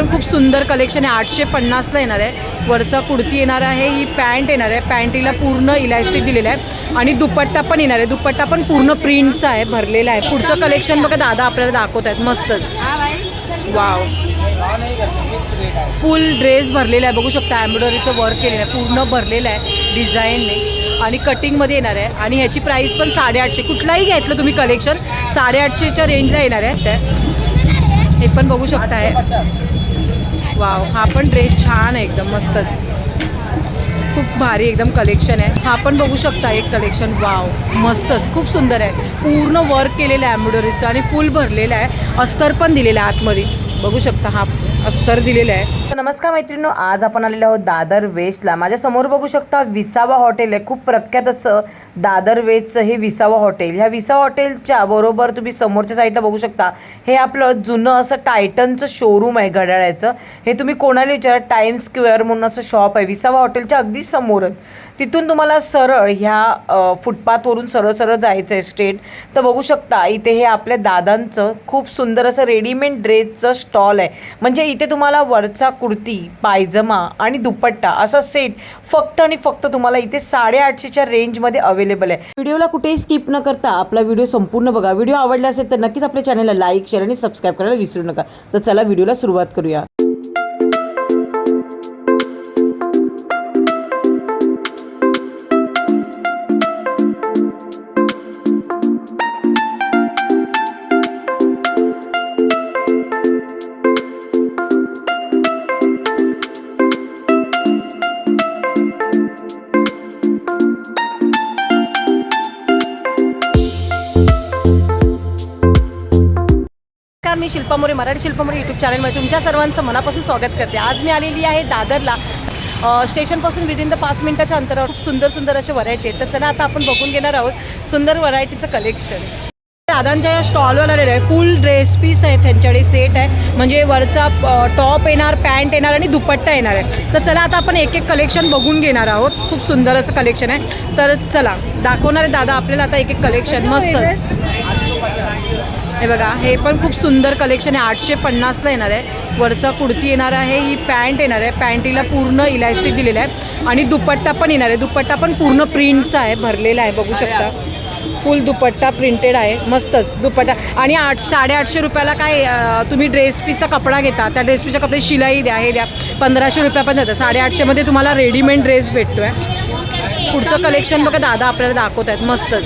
पण खूप सुंदर कलेक्शन आहे. आठशे पन्नासला येणार आहे. वरचा कुर्ती येणार आहे ही पॅन्ट येणार आहे. पॅन्टीला पूर्ण इलॅस्टिक दिलेलं आहे. आणि दुपट्टा पण येणार आहे. दुपट्टा पण पूर्ण प्रिंटचा आहे भरलेला आहे. पुढचं कलेक्शन बघा दादा आपल्याला दाखवत आहेत. मस्तच. वाव फुल ड्रेस भरलेला आहे. बघू शकता एम्ब्रॉयडरीचं वर्क केलेलं आहे. पूर्ण भरलेलं आहे डिझाईनने आणि कटिंगमध्ये येणार आहे. आणि ह्याची प्राईस पण साडेआठशे. कुठलाही घेतलं तुम्ही कलेक्शन साडेआठशेच्या रेंजला येणार आहे. त्या हे पण बघू शकता आहे वाव हा पण ड्रेस छान आहे एकदम मस्तच. खूप भारी एकदम कलेक्शन आहे. हा पण बघू शकता एक कलेक्शन वाव मस्तच खूप सुंदर आहे. पूर्ण वर्क केलेलं आहे एम्ब्रॉयडरीचं आणि फुल भरलेलं आहे. अस्तर पण दिलेलं आहे आतमध्ये. बघू शकता हा अस्तर दिलेलं आहे. तर नमस्कार मैत्रिणी आज आपण आलेलो आहोत दादर वेस्टला. माझ्यासमोर बघू शकता विसावा हॉटेल आहे. खूप प्रख्यात असं दादर वेस्टचं हे विसावा हॉटेल. ह्या विसावा हॉटेलच्या बरोबर तुम्ही समोरच्या साईडला बघू शकता हे आपलं जुनं असं टायटनचं शोरूम आहे घड्याळ्याचं हे तुम्ही कोणाला विचारा टाईम स्क्वेअर म्हणून असं शॉप आहे. विसावा हॉटेलच्या अगदी समोरच तिथून तुम्हाला सरळ ह्या फुटपाथवरून सरळ सरळ जायचं आहे स्ट्रेट तर बघू शकता इथे हे आपल्या दादांचं खूप सुंदर असं रेडीमेड ड्रेसचं स्टॉल आहे. म्हणजे इथे तुम्हाला वरचा कुर्ती पायजमा आणि दुपट्टा असा सेट फक्त आणि फक्त तुम्हाला इथे साडेआठशेच्या रेंजमध्ये अवेलेबल आहे. व्हिडिओला कुठेही स्किप न करता आपला व्हिडिओ संपूर्ण बघा. व्हिडिओ आवडला असेल तर नक्कीच आपल्या चॅनलला लाईक शेअर आणि सबस्क्राईब करायला विसरू नका. तर चला व्हिडिओला सुरुवात करूया. मी शिल्पा मोरे मराठी शिल्पा मोरे यूट्यूब चॅनलमध्ये तुमच्या सर्वांचं मनापासून स्वागत करते. आज मी आलेली आहे दादरला. स्टेशनपासून विदिन द पाच मिनिटाच्या अंतरावर खूप सुंदर सुंदर असे व्हरायटी आहेत. तर चला आता आपण बघून घेणार आहोत सुंदर व्हरायटीचं कलेक्शन दादांच्या या स्टॉलवर आलेलं आहे. फुल ड्रेस पीस आहे त्यांच्याकडे सेट आहे. म्हणजे वरचा टॉप येणार पॅन्ट येणार आणि दुपट्टा येणार आहे. तर चला आता आपण एक एक कलेक्शन बघून घेणार आहोत. खूप सुंदर असं कलेक्शन आहे. तर चला दाखवणार दादा आपल्याला आता एक एक कलेक्शन मस्तच. हे बघा हे पण खूप सुंदर कलेक्शन आहे. आठशे पन्नासला येणार आहे. वरचा कुर्ती येणार आहे ही पॅन्ट येणार आहे. पॅन्टीला पूर्ण इलॅस्टिक दिलेलं आहे. आणि दुपट्टा पण येणार आहे. दुपट्टा पण पूर्ण प्रिंटचा आहे भरलेला आहे बघू शकता. फुल दुपट्टा प्रिंटेड आहे. मस्तच दुपट्टा. आणि आठ साडेआठशे रुपयाला काय तुम्ही ड्रेस पीसचा कपडा घेता. त्या ड्रेस पीसच्या कपडे शिलाई द्या हे द्या. पंधराशे रुपया पण देतात. साडेआठशेमध्ये तुम्हाला रेडीमेड ड्रेस भेटतो आहे पुढचं कलेक्शन बघा दादा आपल्याला दाखवत आहेत मस्तच.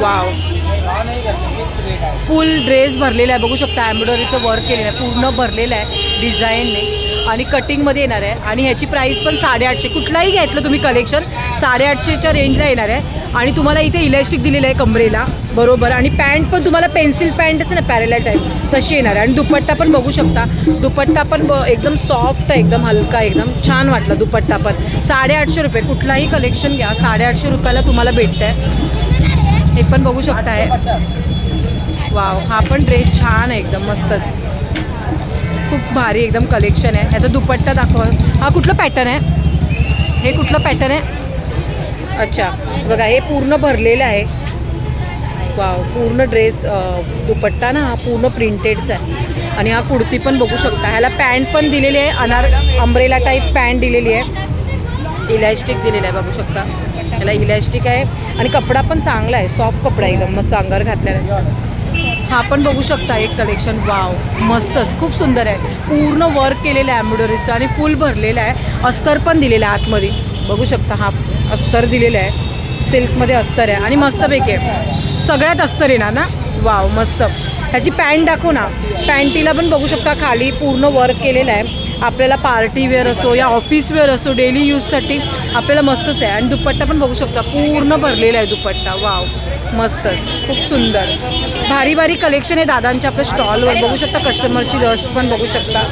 वाव फुल ड्रेस भरलेला आहे. बघू शकता एम्ब्रॉयडरीचं वर्क केलेलं आहे. पूर्ण भरलेलं आहे डिझाईनने आणि कटिंगमध्ये येणार आहे. आणि ह्याची प्राईस पण साडेआठशे. कुठलाही घेतलं तुम्ही कलेक्शन साडेआठशेच्या रेंजला येणार आहे. आणि तुम्हाला इथे इलॅस्टिक दिलेलं आहे कमरेला. बरोबर. आणि पॅन्ट पण तुम्हाला पेन्सिल पॅन्टच ना पॅरेला टाईप तशी येणार आहे. आणि दुपट्टा पण बघू शकता. दुपट्टा पण ब एकदम सॉफ्ट आहे एकदम हलका एकदम छान वाटला दुपट्टा पण. साडेआठशे रुपये. कुठलाही कलेक्शन घ्या. साडेआठशे रुपयाला तुम्हाला भेटतं आहे हे पण बघू शकताय. वाव हा पण ड्रेस छान आहे एकदम मस्तच. खूप भारी एकदम कलेक्शन आहे. ह्याचा दुपट्टा दाखवा. हा कुठलं पॅटर्न आहे? हे कुठलं पॅटर्न आहे? अच्छा बघा हे पूर्ण भरलेलं आहे. वाव पूर्ण ड्रेस दुपट्टा ना हा पूर्ण प्रिंटेडचा आहे. आणि हा कुर्ती पण बघू शकता. ह्याला पॅन्ट पण दिलेली आहे अनार अंब्रेला टाईप पॅन्ट दिलेली आहे. इलॅस्टिक दिलेलं आहे बघू शकता. याला इलॅस्टिक आहे. आणि कपडा पण चांगला आहे. सॉफ्ट कपडा एकदम. मस्त अंगावर घातल्यानंतर हा पण बघू शकता एक कलेक्शन वाव मस्तच. खूप सुंदर आहे. पूर्ण वर्क केलेलं आहे एम्ब्रॉयडरीचं आणि फुल भरलेलं आहे. अस्तर पण दिलेलं आहे आतमध्ये. बघू शकता हा अस्तर दिलेलं आहे. सिल्कमध्ये अस्तर आहे. आणि मस्तपैकी आहे. सगळ्यात अस्तर येणार ना? वाव मस्त. ह्याची पॅन्ट दाखव ना. पॅन्टीला पण बघू शकता खाली पूर्ण वर्क केलेलं आहे. आपल्याला पार्टी वेअर असो या ऑफिस वेअर असो डेली यूजसाठी आपल्याला मस्तच आहे. आणि दुपट्टा पण बघू शकता पूर्ण भरलेला आहे दुपट्टा. वाव मस्तच. खूप सुंदर. भारी भारी कलेक्शन आहे दादांच्या आपल्या स्टॉलवर बघू शकता कस्टमरची रश पण बघू शकता.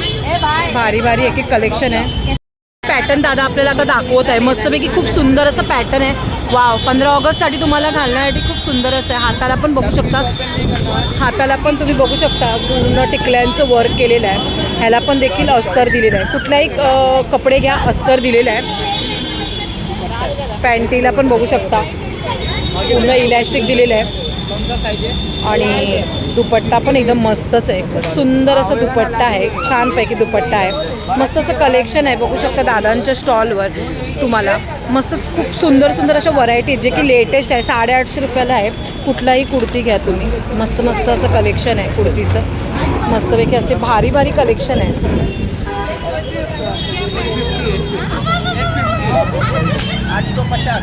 भारी भारी एक एक कलेक्शन आहे. पॅटर्न दादा आपल्याला आता दाखवत आहे. मस्तपैकी खूप सुंदर असं पॅटर्न आहे. वाव पंधरा ऑगस्टसाठी तुम्हाला घालण्यासाठी खूप सुंदर असं आहे. हाताला पण बघू शकता. हाताला पण तुम्ही बघू शकता. पूर्ण टिकल्यांचं वर्क केलेलं आहे. ह्याला पण देखील अस्तर दिलेलं आहे. कुठलाही कपडे घ्या अस्तर दिलेलं आहे. पॅन्टीला पण बघू शकता. पूर्ण इलॅस्टिक दिलेलं आहे. आणि दुपट्टा पण एकदम मस्तच आहे. सुंदर असा दुपट्टा आहे. छानपैकी दुपट्टा आहे. मस्त असं कलेक्शन आहे. बघू शकता दादांच्या स्टॉलवर तुम्हाला. मस्त खूप सुंदर सुंदर अशा व्हरायटी जे की लेटेस्ट आहे. साडेआठशे रुपयाला आहे. कुठलाही कुर्ती घ्या तुम्ही. मस्त मस्त असं कलेक्शन आहे कुर्तीचं. मस्तपैकी असे भारी भारी कलेक्शन आहे. आठ सौ पचास.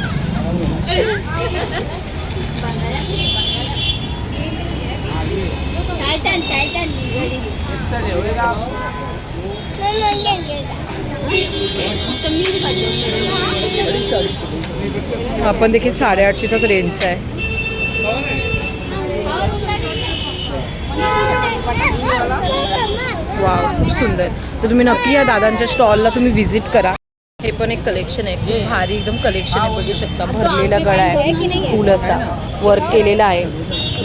फक्त मी आपण देखील साडेआठशेचाच रेंजचा आहे. वा खूप सुंदर. तर तुम्ही नक्की या दादांच्या स्टॉलला तुम्ही व्हिजिट करा. हे पण एक कलेक्शन आहे. खूप भारी एकदम कलेक्शन आहे. बघू शकता भरलेला गळा आहे. फुल असा. वर्क केलेला आहे.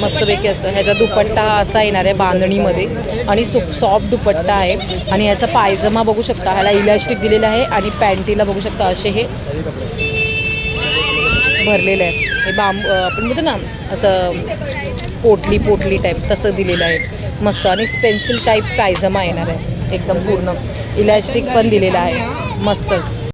मस्तपैकी असं ह्याचा दुपट्टा हा असा येणार आहे बांधणीमध्ये. आणि सु सॉफ्ट दुपट्टा आहे. आणि ह्याचा पायजमा बघू शकता. ह्याला इलॅस्टिक दिलेला आहे आणि पॅन्टीला बघू शकता असे हे भरलेलं आहे. हे बांब आपण म्हणतो ना असं पोटली पोटली टाईप तसं दिलेलं आहे. मस्त आणि पेन्सिल टाईप पायजमा येणार आहे. एकदम पूर्ण. इलॅस्टिक पण दिलेला आहे. मस्तच.